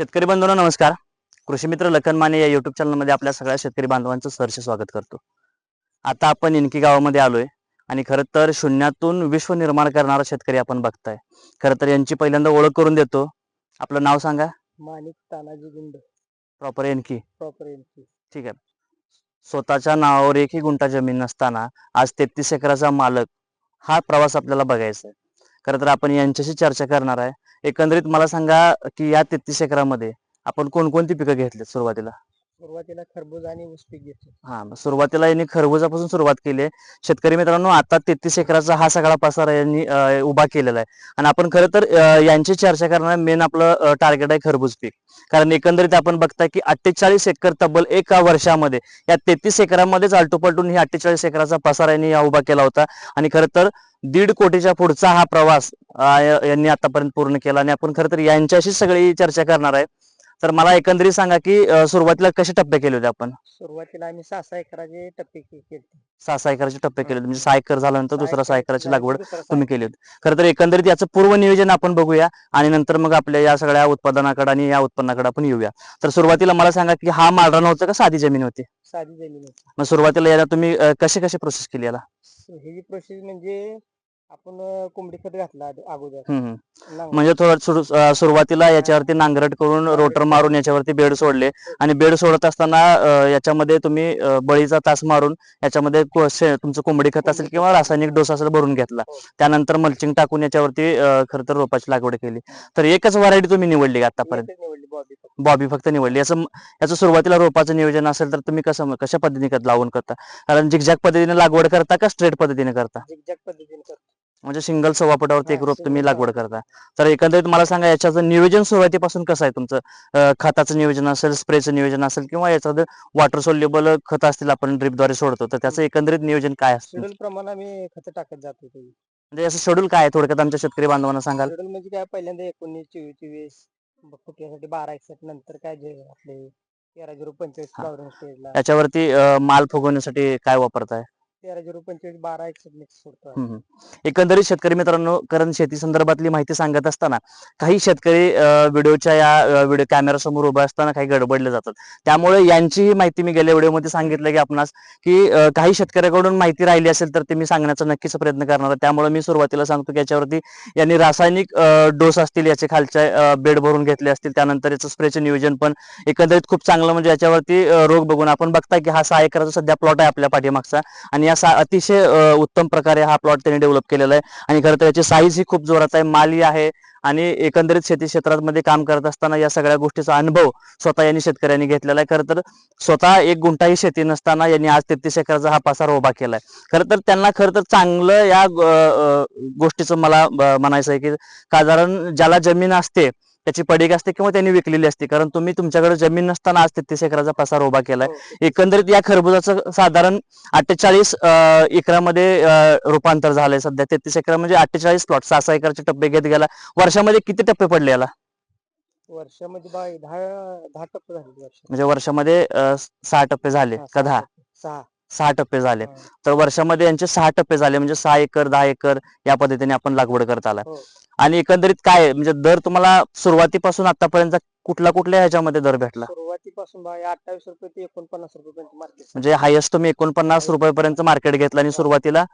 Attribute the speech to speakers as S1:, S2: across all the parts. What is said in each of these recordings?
S1: शेतकरी बंधूंनो नमस्कार. कृषी मित्र लखन माने या युट्यूब चॅनलमध्ये आपल्या सगळ्या शेतकरी बांधवांचं सहर्ष स्वागत करतो. आता आपण इनकी गावामध्ये आलोय आणि खरं तर शून्यातून विश्व निर्माण करणारा शेतकरी आपण बघताय. खरं तर यांची पहिल्यांदा ओळख करून देतो. आपलं नाव सांगा.
S2: माणिक तानाजी गुंड.
S1: प्रॉपर एनकी
S2: प्रॉपर एनसी
S1: ठीक आहे. स्वतःच्या नावावर एकही गुंठा जमीन नसताना आज तेहतीस एकराचा मालक हा प्रवास आपल्याला बघायचा आहे. खरं तर आपण यांच्याशी चर्चा करणार आहे. एकंदरीत मला सांगा की या तेहतीस एकरामध्ये आपण कोणकोणती पिकं घेतली सुरुवातीला?
S2: सुरुवातीला खरबूज आणि ऊस पीक घेतलं.
S1: हा मग सुरुवातीला यांनी खरबुजापासून सुरुवात केली आहे. शेतकरी मित्रांनो आता तेहतीस एकराचा हा सगळा पसारा यांनी अं, उभा केलेला आहे. आणि आपण खरं तर अं, यांची चर्चा करणार मेन आपलं टार्गेट आहे खरबूज पीक. कारण एकंदरीत आपण बघताय की अठ्ठेचाळीस एकर तब्बल एका वर्षामध्ये या तेहतीस एकरामध्येच आलटूपलटून ही अठ्ठेचाळीस एकराचा पसारा यांनी उभा केला होता. आणि खरं तर दीड कोटीच्या पुढचा हा प्रवास यांनी आतापर्यंत पूर्ण केला आणि आपण खरं तर यांच्याशी सगळी चर्चा करणार आहे. तर मला एकंदरीत सांगा की सुरुवातीला कसे टप्पे केले होते आपण?
S2: सुरुवातीला आम्ही सहा एकराचे टप्पे केले
S1: सहा सहा एकराचे टप्पे केले होते. म्हणजे सहा एकर झाल्यानंतर दुसरा सहा एकराची लागवड तुम्ही केली होती. खरं तर एकंदरीत याचं पूर्व नियोजन आपण बघूया आणि नंतर मग आपल्या या सगळ्या उत्पादनाकडे आणि या उत्पन्नाकडे आपण येऊया. तर सुरुवातीला मला सांगा की हा मालरान होतं का साधी जमीन होती?
S2: साधी जमीन होती.
S1: मग सुरुवातीला याला तुम्ही कशी कशी प्रोसेस केली याला?
S2: ही जी प्रोसेस म्हणजे आपण अं, कोंबडी खत घातला अगोदर.
S1: हम्म, हम्म.
S2: नांगर-
S1: म्हणजे थोडं सुरु- अं, सुरुवातीला याच्यावरती नांगरट करून रोटर मारून याच्यावरती बेड सोडले. आणि बेड सोडत असताना अं, याच्यामध्ये तुम्ही अं, बळीचा तास मारून याच्यामध्ये को- शे- तुमचं कोंबडी खत असेल किंवा रासायनिक डोस असेल भरून घेतला.
S2: हो.
S1: त्यानंतर मल्चिंग टाकून याच्यावरती अं, खरं तर रोपाची लागवड केली. तर एकच व्हरायटी तुम्ही निवडली का आतापर्यंत?
S2: एकच निवडली बॉबी फक्त.
S1: बॉबी फक्त निवडली. याचं याचं सुरुवातीला रोपाचं नियोजन असेल तर तुम्ही कसं कशा पद्धतीने खत लावून करता? कारण झिकझॅक पद्धतीने लागवड करता का स्ट्रेट पद्धतीने करता?
S2: झिकझॅक पद्धतीने करतो.
S1: म्हणजे सिंगल सव्वा फुटावरती एक रोप तुम्ही लागवड करता. तर एकंदरीत मला सांगा याच्याचं नियोजन सुरुवातीपासून कसं आहे तुमचं? खताचं नियोजन असेल स्प्रेचं नियोजन असेल किंवा याचं वॉटर सोल्युबल खत असतील आपण ड्रिपद्वारे सोडतो तर त्याचं एकंदरीत नियोजन काय असतं?
S2: प्रमाणे आम्ही खत टाकत जातो
S1: म्हणजे याचं शेड्यूल काय आहे थोडक्यात आमच्या शेतकरी बांधवांना सांगाल?
S2: शेड्यूल म्हणजे काय पहिल्यांदा एकोणीस चोवीस चोवीस फुटण्यासाठी बारा एकसष्ट नंतर काय जे आपले तेरा झिरो पंचवीस
S1: याच्यावरती माल फुगवण्यासाठी काय वापरताय?
S2: तेरा झिरो पंचवीस बारा एकसष्ट मिक्स सोडतो
S1: हम्म, एकंदरीत शेतकरी मित्रांनो कारण शेती संदर्भातली माहिती सांगत असताना काही शेतकरी व्हिडिओच्या या व्हिडिओ कॅमेरा समोर उभे असताना काही गडबडले जातात. त्यामुळे यांचीही माहिती मी गेल्या व्हिडिओमध्ये सांगितलं की आपणास की काही शेतकऱ्याकडून माहिती राहिली असेल तर ते मी सांगण्याचा नक्कीच प्रयत्न करणार आहे. त्यामुळे मी सुरुवातीला सांगतो की याच्यावरती यांनी रासायनिक डोस असतील याचे खालच्या बेड भरून घेतले असतील त्यानंतर याचं स्प्रेचं नियोजन पण एकंदरीत खूप चांगलं म्हणजे याच्यावरती रोग बघून आपण बघताय की हा सहा एकराचा सध्या प्लॉट आहे आपल्या पाठीमागचा आणि असा अतिशय उत्तम प्रकारे हा प्लॉट त्यांनी डेव्हलप केलेला आहे. आणि खरं तर याची साईज ही खूप जोरात आहे. माली आहे आणि एकंदरीत शेती क्षेत्रामध्ये काम करत असताना या सगळ्या गोष्टीचा अनुभव स्वतः यांनी शेतकऱ्यांनी घेतलेला आहे. खरं तर स्वतः एक गुंठाही शेती नसताना यांनी आज तेहतीस एकराचा हा पसार उभा केलाय. खरं तर त्यांना खरं तर चांगलं या गोष्टीचं मला म्हणायचं आहे की साधारण ज्याला जमीन असते त्याची पडीक असते किंवा त्यांनी विकलेली असते. कारण तुम्ही तुमच्याकडे जमीन नसताना आज तेहतीस एकराचा पसार उभा केलाय.
S2: हो.
S1: एकंदरीत या खरबुजाचं साधारण अठ्ठेचाळीस एकरामध्ये रूपांतर झालंय सध्या. तेहतीस एकर म्हणजे अठ्ठेचाळीस प्लॉट सहा सहा एकरचे टप्पे घेत गेला. वर्षामध्ये किती टप्पे पडले याला?
S2: वर्षामध्ये दहा दहा टप्पे झाले वर्ष
S1: म्हणजे वर्षामध्ये सहा टप्पे झाले का दहा.
S2: सहा.
S1: सहा टप्पे झाले.
S2: हा.
S1: तर वर्षामध्ये यांचे सहा टप्पे झाले म्हणजे सहा एकर दहा एकर या पद्धतीने आपण लागवड करत आला
S2: हो.
S1: आणि एकंदरीत काय? म्हणजे दर तुम्हाला सुरुवातीपासून आतापर्यंत कुठला कुठल्या ह्याच्यामध्ये दर भेटला?
S2: सुरुवातीपासून अठ्ठावीस रुपये ते एकोणपन्नास रुपये पर्यंत मार्केट
S1: म्हणजे हायेस्ट तुम्ही एकोणपन्नास रुपयापर्यंत मार्केट घेतलं आणि सुरुवातीला?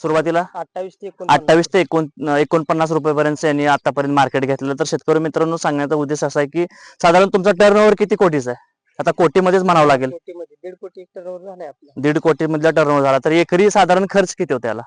S1: सुरुवातीला?
S2: अठ्ठावीस ते एकोणपन्नास.
S1: अठ्ठावीस ते एकोण एकोणपन्नास रुपयेपर्यंत यांनी आतापर्यंत मार्केट घेतलेलं. तर शेतकरी मित्रांनो सांगण्याचा उद्देश असा आहे की साधारण तुमचा टर्न किती कोटीचा आहे? आता कोटीमध्येच म्हणावं लागेल.
S2: कोटीमध्ये दीड कोटी टर्नओव्हर झालाय आपला.
S1: दीड कोटी मधला टर्न झाला. तर एकरी साधारण खर्च किती होता याला?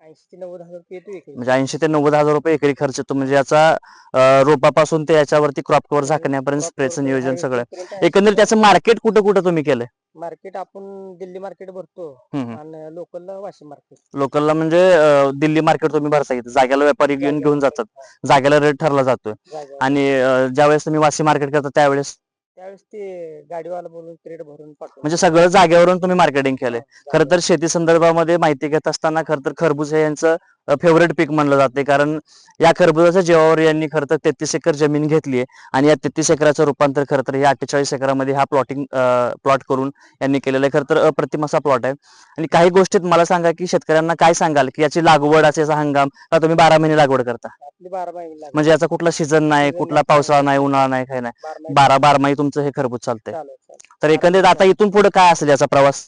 S2: ऐंशी ते नव्वद हजार रुपये येतो एकरी.
S1: म्हणजे ऐंशी ते नव्वद हजार रुपये एकरी खर्च येतो. म्हणजे याचा अं, रोपापासून ते याच्यावरती क्रॉप कव्हर झाकण्यापर्यंत स्प्रेचं नियोजन सगळं. एकंदरीत त्याचं मार्केट कुठं कुठं तुम्ही केलंय?
S2: मार्केट आपण दिल्ली मार्केट भरतो.
S1: हम्म, हम्म.
S2: आणि लोकलला वाशिम मार्केट
S1: लोकलला म्हणजे अं, दिल्ली मार्केट तुम्ही भरता येतं जाग्याला व्यापारी घेऊन घेऊन जातात. जागेला रेट ठरला जातोय. आणि अं, ज्यावेळेस तुम्ही वाशी मार्केट करता त्यावेळेस
S2: त्यावेळेस ते गाडीवाला बोलून क्रेट भरून पाठवतो
S1: म्हणजे सगळं जागेवरून तुम्ही मार्केटिंग केलंय. खरं तर शेती संदर्भामध्ये माहिती घेत असताना खरं तर खरबूज हे यांचं फेवरेट पीक म्हणलं जाते कारण या खरबुजाच्या जेवावर यांनी खरं तर तेहतीस एकर जमीन घेतली आहे आणि या तेहतीस एकराचं रूपांतर खरं तर या अठ्ठेचाळीस एकरामध्ये हा प्लॉटिंग प्लॉट करून यांनी केलेलं आहे. खरं तर अप्रतिम असा प्लॉट आहे. आणि काही गोष्टीत मला सांगा की शेतकऱ्यांना काय सांगाल? की याची लागवड असेचा हंगाम का तुम्ही बारा महिने लागवड करता. म्हणजे याचा कुठला सीझन नाही कुठला पावसाळा नाही उन्हाळा नाही काही नाही.
S2: बारा
S1: बारमाही तुमचं हे खरबूज चालतंय. तर एकंदरीत आता इथून पुढे काय असेल याचा प्रवास?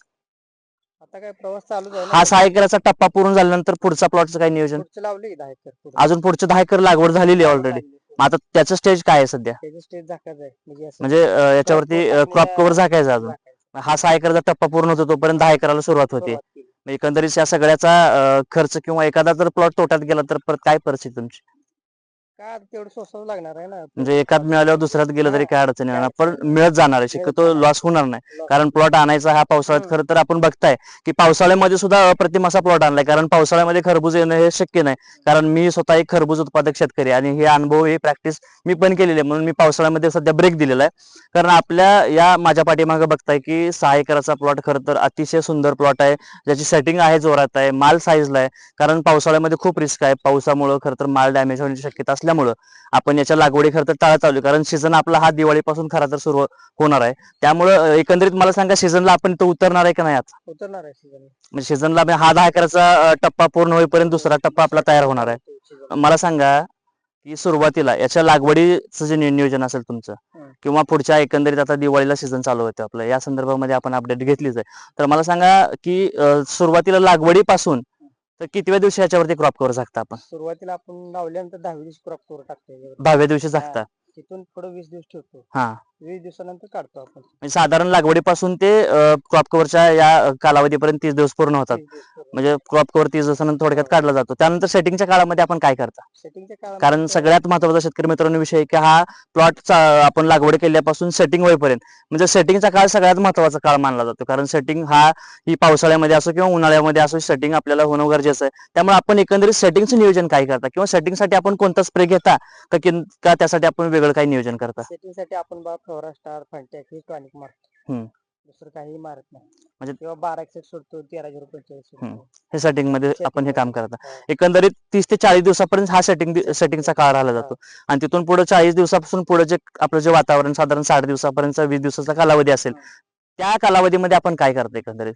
S2: आता काय प्रवास चालू
S1: हा सहा एकराचा टप्पा पूर्ण झाल्यानंतर पुढचा प्लॉटचं काय नियोजन
S2: पुढचं लावले दहा एकर पुढं.
S1: अजून पुढचे दहा एकर लागवड झालेली आहे ऑलरेडी. आता त्याचं स्टेज काय आहे सध्या
S2: त्याचं स्टेज झाकायचं आहे म्हणजे असं
S1: म्हणजे अं, याच्यावरती क्रॉप कव्हर झाकायचं अजून
S2: झाकायचं.
S1: हा सहा एकरचा टप्पा पूर्ण होतो तोपर्यंत दहा एकराला सुरुवात होते
S2: सुरुवात केली.
S1: एकंदरीत या सगळ्याचा अं, खर्च किंवा एखादा जर प्लॉट तोट्यात गेला तर परत काय परिस्थिती तुमची
S2: तेवढं सोसावं लागणार आहे ना.
S1: म्हणजे एकात मिळाल्यावर दुसऱ्यात गेलं तरी काय अडचण येणार पण मिळत जाणार आहे. शक्यतो. लॉस होणार नाही. कारण प्लॉट आणायचा हा पावसाळ्यात. खरं तर आपण बघताय की पावसाळ्यामध्ये सुद्धा अप्रतिम असा प्लॉट आणलाय. कारण पावसाळ्यामध्ये खरबूज येणं हे शक्य नाही. कारण मी स्वतः एक खरबूज उत्पादक शेतकरी आहे आणि हे अनुभव ही प्रॅक्टिस मी पण केलेली आहे. म्हणून मी पावसाळ्यामध्ये सध्या ब्रेक दिलेला आहे. कारण आपल्या या माझ्या पाठीमागे बघताय की सहा एकराचा प्लॉट खरं तर अतिशय सुंदर प्लॉट आहे. ज्याची सेटिंग आहे जोरात आहे. माल साईजला आहे. कारण पावसाळ्यामध्ये खूप रिस्क आहे. पावसामुळं खरं तर माल डॅमेज होण्याची शक्यता असल्यामुळं आपण याच्या लागवडी खरं तर टाळत आलो कारण सीझन आपला हा दिवाळीपासून खरा तर सुरू होणार आहे. त्यामुळं एकंदरीत मला सांगा सीझनला आपण तो उतरणार आहे का नाही आता?
S2: उतरणार आहे सीझन
S1: म्हणजे सीझनला हा दहा एकराचा टप्पा पूर्ण होईपर्यंत दुसरा टप्पा आपला तयार होणार आहे. मला सांगा की सुरुवातीला याच्या लागवडीचं जे नियोजन असेल तुमचं. किंवा पुढच्या एकंदरीत आता दिवाळीला सीझन चालू होते आपलं या संदर्भामध्ये आपण अपडेट घेतलीच आहे. तर मला सांगा की सुरुवातीला लागवडीपासून तर कितव्या दिवशी याच्यावरती क्रॉप कव्हर झाकता आपण?
S2: सुरुवातीला आपण लावल्यानंतर दहावी दिवशी क्रॉप कवर टाकतो याच्यावर.
S1: दहाव्या दिवशी झाकता.
S2: तिथून पुढे वीस दिवस ठेवतो.
S1: हा.
S2: वीस दिवसानंतर काढतो आपण.
S1: म्हणजे साधारण लागवडीपासून ते क्रॉप कव्हरच्या या कालावधीपर्यंत तीस दिवस पूर्ण होतात. म्हणजे क्रॉप कव्हर तीस दिवसानंतर थोडक्यात
S2: हो.
S1: काढला जातो. त्यानंतर सेटिंगच्या काळामध्ये आपण काय करता?
S2: सेटिंगच्या
S1: कारण सगळ्यात महत्त्वाचा शेतकरी मित्रांनो विषय की हा प्लॉट आपण लागवड केल्यापासून सेटिंग होईपर्यंत. म्हणजे सेटिंगचा काळ सगळ्यात महत्त्वाचा काळ मानला जातो. कारण सेटिंग हा ही पावसाळ्यामध्ये असो किंवा उन्हाळ्यामध्ये असो सेटिंग आपल्याला होणं गरजेचं आहे. त्यामुळे आपण एकंदरीत सेटिंगचं नियोजन काय करता? किंवा सेटिंगसाठी आपण कोणता स्प्रे घेता? का त्यासाठी आपण वेगळं काही नियोजन करता
S2: सेटिंगसाठी आपण बा फ्लोरा स्टार फंटॅक ही टॉनिक मारतो
S1: हम्म.
S2: दुसरं काही मारत नाही
S1: म्हणजे-
S2: किंवा बारा एकसेट सोडतो तेरा झिरो पंचेचाळीस
S1: हम्म.
S2: सोडतो
S1: हे सेटिंगमध्ये आपण हे काम. करता
S2: हा.
S1: एकंदरीत तीस ते चाळीस दिवसापर्यंत हा सेटिंग सेटिंगचा काळ राहिला जातो आणि तिथून पुढे चाळीस दिवसापासून पुढे जे आपलं जे वातावरण साधारण साठ दिवसापर्यंत वीस दिवसाचा कालावधी असेल. त्या कालावधीमध्ये आपण काय करतो एकंदरीत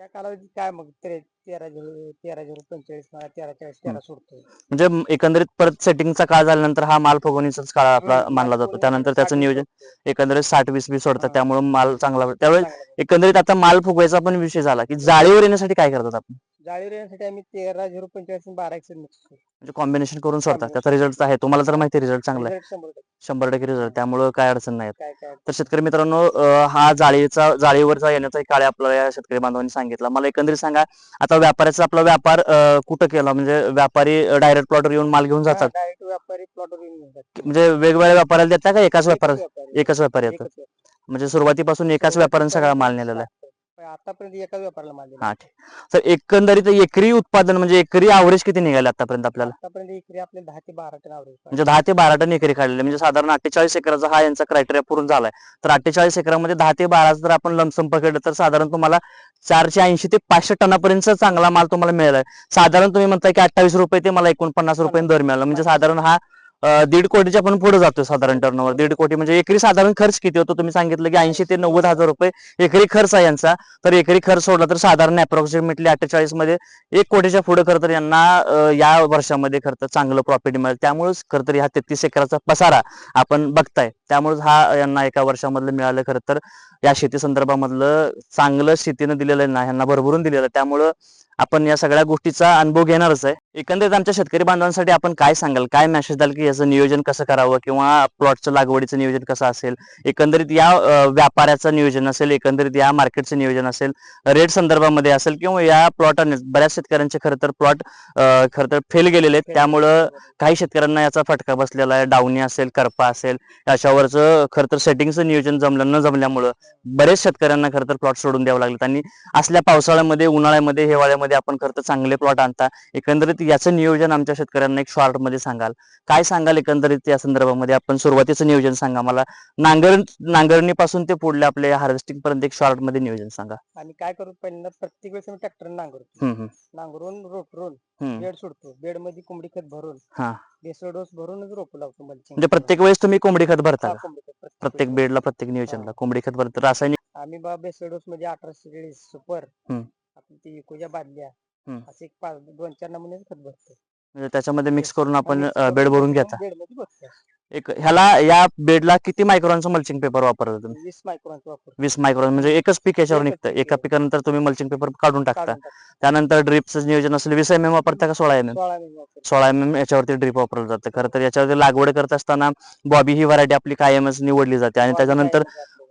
S2: त्या कालावधीत काय मग ते- तेरा झिरो तेरा झिरो पंचेचाळीस मला तेरा चाळीस तेरा सोडतो
S1: म्हणजे एकंदरीत परत सेटिंगचा काळ झाल्यानंतर हा माल फुगवणीचाच काळ आपला
S2: हम्म,
S1: मानला जातो त्यानंतर त्याचं नियोजन. एकंदरीत साठ वीस वीस सोडतात
S2: हा.
S1: त्यामुळे माल चांगला त्यावेळेस
S2: चांगला.
S1: एकंदरीत आता माल फुगवायचा पण विषय झाला की जाळीवर येण्यासाठी काय करतात आपण
S2: येण्यासाठी आम्ही तेरा झिरो पंचेचाळीस आणि बारा मिक्स करतो
S1: म्हणजे कॉम्बिनेशन करून सोडतात
S2: Combination.
S1: त्याचा रिझल्ट आहे तुम्हाला तर माहिती रिझल्ट चांगला आहे
S2: Result शंभर टक्के.
S1: शंभर टक्के रिझल्ट त्यामुळे काय अडचण नाही येत.
S2: काय काय
S1: तर शेतकरी मित्रांनो अं, हा जाळीचा जाळीवरचा येण्याचा एक काळ आपल्याला या शेतकरी बांधवांनी सांगितला मला एकंदरीत सांगा आता व्यापाऱ्याचा आपला व्यापार अं, कुठं केला म्हणजे व्यापारी डायरेक्ट प्लॉटवर येऊन माल घेऊन जातात
S2: डायरेक्ट व्यापारी प्लॉटवर येऊन घेतात.
S1: म्हणजे वेगवेगळ्या व्यापाऱ्याला देता का एकाच व्यापार
S2: एकच व्यापारी.
S1: एकच व्यापारी येतो
S2: एकच व्यापारी.
S1: म्हणजे सुरुवातीपासून एकाच व्यापाऱ्याने सगळा माल नेलेला आहे
S2: आतापर्यंत एकाच व्यापाऱ्याला माल दिला.
S1: हा ठीक. तर एकंदरीत एकरी उत्पादन म्हणजे एकरी ॲव्हरेज किती निघाले आतापर्यंत आपल्याला?
S2: आतापर्यंत आपले दहा ते बारा टन आवरेज
S1: म्हणजे दहा ते बारा टन एकरी काढलेले. म्हणजे साधारण अठ्ठेचाळीस एकराचा हा यांचा क्रायटेरिया पूर्ण झालाय. तर अठ्ठेचाळीस एकरामध्ये दहा ते बारा जर आपण लमसम पकडलं तर साधारण तुम्हाला चारशे ऐंशी ते पाचशे टनापर्यंत चांगला माल तुम्हाला मिळालाय. साधारण तुम्ही म्हणताय की अठ्ठावीस रुपये ते मला एकोणपन्नास रुपये दर मिळाला. म्हणजे साधारण हा दीड कोटीच्या पण पुढे जातो साधारण टर्नओव्हर दीड कोटी म्हणजे एकरी साधारण खर्च किती होतो? तुम्ही सांगितलं की ऐंशी ते नव्वद हजार रुपये एकरी खर्च आहे यांचा. तर एकरी खर्च सोडला तर साधारण अप्रॉक्सिमेटली अठ्ठेचाळीसमध्ये एक कोटीच्या पुढे खरं तर यांना या वर्षामध्ये खरं तर चांगलं प्रॉफिट मिळेल. त्यामुळेच खरं तर ह्या तेहतीस एकराचा पसारा आपण बघताय. त्यामुळेच हा यांना एका वर्षामधलं मिळालं खरं तर या शेती संदर्भामधलं चांगलं शेतीनं दिलेलं ना यांना भरभरून दिलेलं त्यामुळं आपण या सगळ्या गोष्टीचा अनुभव घेणारच आहे. एकंदरीत आमच्या शेतकरी बांधवांसाठी आपण काय सांगाल? काय मेसेज द्याल की याचं नियोजन कसं करावं किंवा प्लॉटचं लागवडीचं नियोजन कसं असेल? एकंदरीत या व्यापाऱ्याचं नियोजन असेल एकंदरीत या मार्केटचं नियोजन असेल रेट संदर्भामध्ये असेल किंवा या प्लॉट बऱ्याच शेतकऱ्यांचे खरं तर प्लॉट खरं तर फेल गेलेले आहेत. त्यामुळं काही शेतकऱ्यांना याचा फटका बसलेला आहे. डावणी असेल करपा असेल याच्यावरचं खरं तर सेटिंगचं नियोजन जमलं न जमल्यामुळं बरेच शेतकऱ्यांना खरं तर प्लॉट सोडून द्यावं लागलेत आणि असल्या पावसाळ्यामध्ये उन्हाळ्यामध्ये हिवाळ्यामध्ये मध्ये आपण खरं तर चांगले प्लॉट आणता. एकंदरीत याचं नियोजन आमच्या शेतकऱ्यांना एक शॉर्टमध्ये सांगाल. काय सांगाल एकंदरीत या संदर्भामध्ये? आपण सुरुवातीचं नियोजन सांगा मला. नांगर नांगरणीपासून ते पुढल्या आपल्या हार्वेस्टिंग पर्यंत एक शॉर्टमध्ये नियोजन सांगा.
S2: आणि काय करू? पहिल्यांदा प्रत्येक वेळेस ट्रॅक्टर नांगरतो नांगरून रोटरून. बेड सोडतो. बेडमध्ये कोंबडी खत भरून
S1: हा.
S2: बेसळ डोस भरूनच रोप लावतो
S1: म्हणजे. प्रत्येक वेळेस तुम्ही कोंबडी खत भरता
S2: प्रत्येक.
S1: बेडला प्रत्येक नियोजनला कोंबडी खत भरतं. रासायनिक
S2: आम्ही बा बेसळ डोस मध्ये अठराशे सुपर आपली ती इकोच्या बादल्या
S1: हम्म.
S2: असे एक पाच दोन चार नमुने खत भरतो
S1: म्हणजे त्याच्यामध्ये मिक्स करून आपण बेड भरून घेता
S2: भरतो
S1: एक ह्याला या बेडला किती मायक्रॉनचं मल्चिंग पेपर वापरता तुम्ही
S2: वीस मायक्रोनचा वापर
S1: वीस मायक्रॉन म्हणजे एकच पीक याच्यावर
S2: एकच
S1: निघतं
S2: पीक
S1: एका. पिकानंतर तुम्ही मल्चिंग पेपर काढून टाकता
S2: काढून टाकतो.
S1: त्यानंतर ड्रिपचं नियोजन असेल वीस एम एम वापरता का सोळा एम एम
S2: सोळा मिली वापरतो.
S1: सोळा एम एम याच्यावरती ड्रिप वापरलं जातं खरं तर याच्यावरती लागवड करत असताना बॉबी ही व्हरायटी आपली कायमच निवडली जाते आणि त्याच्यानंतर?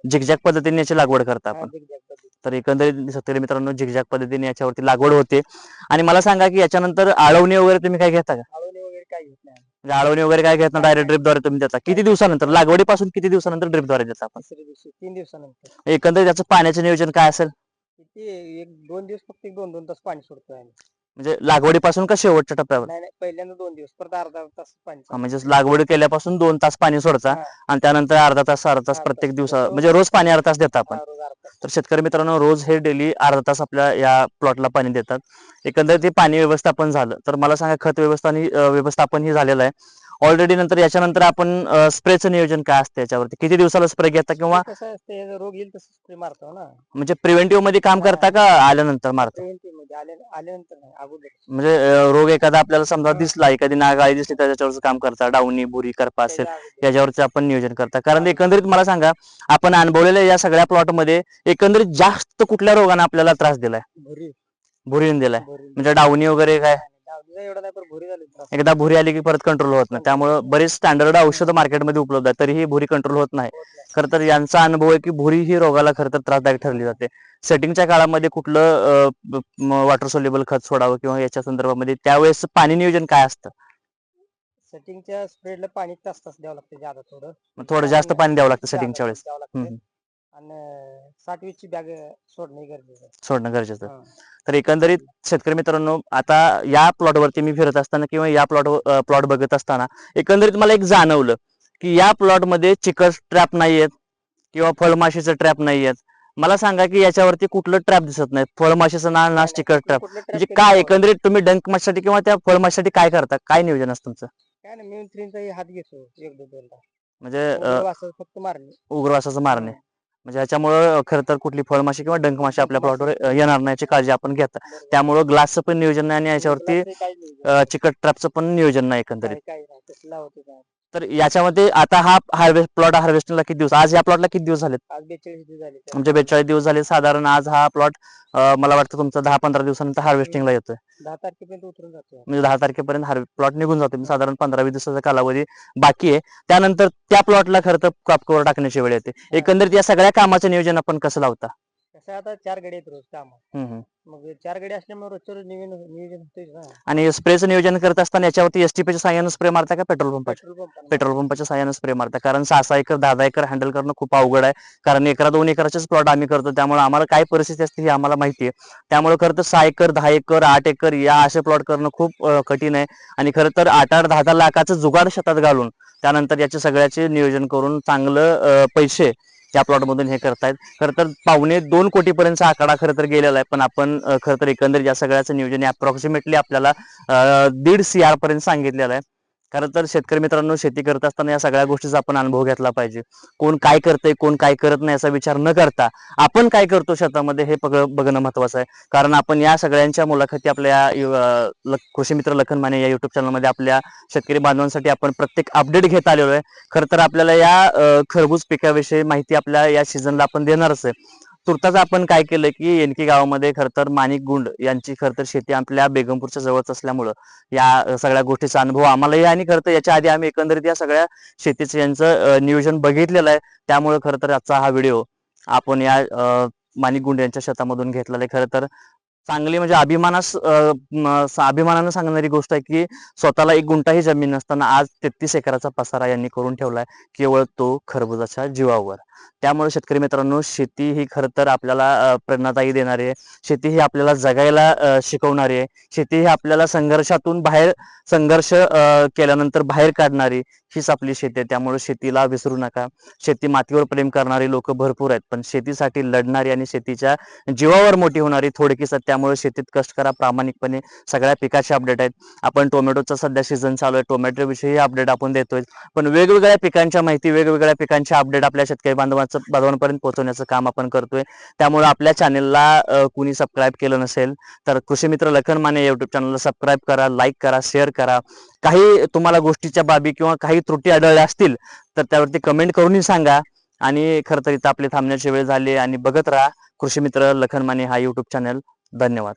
S1: झिकझॅक पद्धतीने याची लागवड करता
S2: हा,
S1: आपण
S2: zigzag.
S1: तर एकंदरीत शेतकरी मित्रांनो झिकझॅक पद्धतीने याच्यावरती लागवड होते. आणि मला सांगा की याच्यानंतर आळवणी वगैरे तुम्ही काय घेता का?
S2: आळवणी वगैरे काही घेत नाही.
S1: म्हणजे आळवणी वगैरे काय घेत ना डायरेक्ट ड्रिपद्वारे तुम्ही देता. किती दिवसानंतर? लागवडीपासून किती दिवसानंतर ड्रिपद्वारे देता आपण?
S2: तिसऱ्या दिवशी तीन दिवसानंतर.
S1: एकंदरीत त्याचं पाण्याचं नियोजन काय असेल?
S2: किती? एक दोन दिवस फक्त एक दोन दोन तास पाणी सोडतोय आम्ही.
S1: म्हणजे लागवडीपासून का शेवटच्या टप्प्यावर
S2: नाही नाही पहिल्यांदा दोन दिवस परत अर्धा तास पाणी
S1: हा, म्हणजे लागवड केल्यापासून दोन तास पाणी सोडता
S2: हा.
S1: आणि त्यानंतर अर्धा तास अर्धा तास
S2: अर्धा
S1: प्रत्येक
S2: तास.
S1: दिवसा म्हणजे रोज पाणी अर्धा तास देता आपण
S2: रोज अर्धा तास.
S1: तर शेतकरी मित्रांनो रोज हे डेली अर्धा तास आपल्या या प्लॉटला पाणी देतात एकंदरीत ते पाणी व्यवस्थापन झालं तर मला सांगा खत व्यवस्थापन ही- अं, व्यवस्थापन ही झालेलं आहे ऑलरेडी नंतर याच्यानंतर आपण स्प्रेचं नियोजन काय असतं याच्यावरती? किती दिवसाला स्प्रे घेता किंवा
S2: ते कसं असते रोग येईल तसं स्प्रे मारतो ना.
S1: म्हणजे प्रिव्हेंटिव्हमध्ये काम करता का आल्यानंतर मारता?
S2: प्रिव्हेंटिव्हमध्ये आले आल्यानंतर नाही अगोदर.
S1: म्हणजे अं, रोग एखादा आपल्याला समजा दिसला एखादी नागाळी दिसली तर त्याच्यावरचं काम करता डावणी भुरी करपा असेल
S2: त्याच्या अगोदर.
S1: याच्यावरती आपण नियोजन करता. कारण एकंदरीत मला सांगा आपण अनुभवलेल्या या सगळ्या प्लॉटमध्ये एकंदरीत जास्त कुठल्या रोगाने आपल्याला त्रास दिलाय?
S2: भुरी
S1: भुरीने दिलाय.
S2: भुरी
S1: म्हणजे डावणी वगैरे काय?
S2: डावणीचा एवढा नाही पण भुरी झाली त्रास.
S1: एकदा भुरी आली की परत कंट्रोल होत नाही. त्यामुळे बरेच स्टँडर्ड औषधं मार्केटमध्ये उपलब्ध आहेत. तरीही भुरी कंट्रोल होत नाही. खरं तर यांचा अनुभव आहे की भुरी ही रोगाला खरं तर त्रासदायक ठरली जाते. सेटिंगच्या काळामध्ये कुठलं वॉटर सोल्युबल खत सोडावं किंवा याच्या संदर्भामध्ये त्यावेळेस पाणी नियोजन काय असतं?
S2: सेटिंगच्या स्प्रेडला पाणी तास तास द्यावं लागतं ज्यादा थोडं.
S1: मग थोडं जास्त पाणी द्यावं लागतं सेटिंगच्या वेळेस.
S2: द्यावं
S1: हम्म,
S2: लागतं आणि साठ वीसची बॅग सोडणे गरजेचं आहे.
S1: सोडणं गरजेचं
S2: हा.
S1: तर एकंदरीत शेतकरी मित्रांनो आता या प्लॉटवरती मी फिरत असताना किंवा या प्लॉट प्लॉट बघत असताना एकंदरीत मला एक जाणवलं की या प्लॉटमध्ये चिकट ट्रॅप नाहीयेत किंवा फळमाशीचं ट्रॅप नाहीयेत. मला सांगा की याच्यावरती कुठलं ट्रॅप दिसत नाही? फळमाशीचं नाश
S2: नाही.
S1: चिकट ट्रॅप.
S2: कुठलं
S1: म्हणजे
S2: trap
S1: काय एकंदरीत तुम्ही डंक माशीसाठी किंवा त्या फळमाशीसाठी काय करता? काय नियोजन असतं तुमचं?
S2: काय नाही मी हात घेतो एक दोन दोनदा.
S1: म्हणजे अं,
S2: फक्त मारणे.
S1: उग्रवासाचं मारणे. म्हणजे ह्याच्यामुळं खरं तर कुठली फळमाशी किंवा डंक माशी आपल्या प्लॉटवर येणार नाही याची काळजी आपण घेता. त्यामुळं ग्लासचं पण नियोजन नाही आणि याच्यावरती चिकट ट्रॅपचं पण नियोजन नाही एकंदरीत. तर याच्यामध्ये आता हा हार्वेस्ट प्लॉट हार्वेस्टिंगला किती दिवस आज या प्लॉटला किती दिवस झालेत?
S2: आज बेचाळीस दिवस झाले.
S1: म्हणजे बेचाळीस दिवस झाले साधारण आज हा प्लॉट मला वाटतं तुमचा दहा पंधरा दिवसानंतर हार्वेस्टिंगला येतोय.
S2: दहा तारखेपर्यंत उतरून जातो
S1: म्हणजे दहा तारखेपर्यंत हार्वे प्लॉट निघून जातो म्हणजे साधारण पंधरा वीस दिवसाचा कालावधी बाकी आहे. त्यानंतर त्या प्लॉटला खरं तर क्रॉप कव्हर टाकण्याची वेळ येते. एकंदरीत या सगळ्या कामाचं नियोजन आपण कसं लावता?
S2: कसं आता चार गडी रोज काम. मग चार गडी असल्यामुळे रोजच्या रोज नियोजन नियोजन होतेच ना.
S1: आणि स्प्रेचं नियोजन करत असताना याच्यावरती एसटीपीच्या साह्यानं स्प्रे मारता का पेट्रोल पंपाच्या
S2: पेट्रोल पंप
S1: पेट्रोल पंपाच्या साह्यानं स्प्रे मारता. कारण सहा सहा एकर दहा दहा एकर हँडल करणं खूप अवघड आहे. कारण एकरा दोन एकराचेच प्लॉट आम्ही करतो. त्यामुळे आम्हाला काय परिस्थिती असते ही आम्हाला माहिती आहे. त्यामुळे खरं तर सहा एकर दहा एकर आठ एकर या असे प्लॉट करणं खूप अं, कठीण आहे. आणि खरं तर आठ आठ दहा दहा लाखाचं जुगाड शेतात घालून त्यानंतर याचे सगळ्याचे नियोजन करून चांगलं अं, पैसे त्या प्लॉट मधून हे करतायत. खरं तर पावणे दोन कोटीपर्यंतचा आकडा खरं तर गेलेला आहे. पण आपण खरं तर एकंदरीत या सगळ्याचं नियोजन अप्रॉक्सिमेटली आपल्याला दीड सी आर पर्यंत सांगितलेलं आहे. खरं तर शेतकरी मित्रांनो शेती करत असताना या सगळ्या गोष्टीचा आपण अनुभव घेतला पाहिजे. कोण काय करतंय कोण काय करत नाही याचा विचार न करता आपण काय करतो शेतामध्ये हे बघणं महत्वाचं आहे. कारण आपण या सगळ्यांच्या मुलाखती आपल्या कृषी मित्र लखन माने या युट्यूब चॅनलमध्ये आपल्या शेतकरी बांधवांसाठी आपण प्रत्येक अपडेट घेत आलेलो आहे. खरं तर आपल्याला या खरबूज पिकाविषयी माहिती आपल्या या सीझनला आपण देणारच आहे. तुर्ताच आपण काय केलं की एनकी गावामध्ये खरं तर माणिक गुंड यांची खरं तर शेती आपल्या बेगमपूरच्या जवळच असल्यामुळं या सगळ्या गोष्टीचा अनुभव आम्हालाही आणि खरं तर याच्या आधी आम्ही एकंदरीत या सगळ्या शेतीचं यांचं नियोजन बघितलेलं आहे. त्यामुळे खरं तर आजचा हा व्हिडिओ आपण या माणिक गुंड यांच्या शेतामधून घेतलेला आहे. खरं तर चांगली म्हणजे अभिमानास अभिमानानं सांगणारी गोष्ट आहे की स्वतःला एक गुंठाही जमीन नसताना आज तेहतीस एकराचा पसारा यांनी करून ठेवलाय केवळ तो खरबुजाच्या जीवावर. त्यामुळे शेतकरी मित्रांनो शेती ही खरं तर आपल्याला प्रेरणादायी देणारी आहे. शेती ही आपल्याला जगायला शिकवणारी आहे. शेती ही आपल्याला संघर्षातून बाहेर संघर्ष केल्यानंतर बाहेर काढणारी हीच आपली शेती आहे. त्यामुळे शेतीला विसरू नका. शेती मातीवर प्रेम करणारी लोक भरपूर आहेत पण शेतीसाठी लढणारी आणि शेतीच्या जीवावर मोठी होणारी थोडकीच त्या त्यामुळे शेतीत कष्ट करा. प्रामाणिकपणे सगळ्या पिकाचे अपडेट आहेत. आपण टोमॅटोचा सध्या सीझन चालू आहे. टोमॅटो विषयी अपडेट आपण देतोय. पण वेगवेगळ्या पिकांच्या माहिती वेगवेगळ्या पिकांचे अपडेट आपल्या शेतकरी बांधवांचं बांधवांपर्यंत पोहोचवण्याचं काम आपण करतोय. त्यामुळे आपल्या चॅनेलला कुणी सबस्क्राईब केलं नसेल तर कृषी मित्र लखन माने युट्यूब चॅनलला सबस्क्राईब करा लाईक करा शेअर करा. काही तुम्हाला गोष्टीच्या बाबी किंवा काही त्रुटी आढळल्या असतील तर त्यावरती कमेंट करूनही सांगा. आणि खरं तर इथं आपले थांबण्याची वेळ झाली आणि बघत राहा कृषी मित्र लखन माने हा युट्यूब चॅनल धन्यवाद.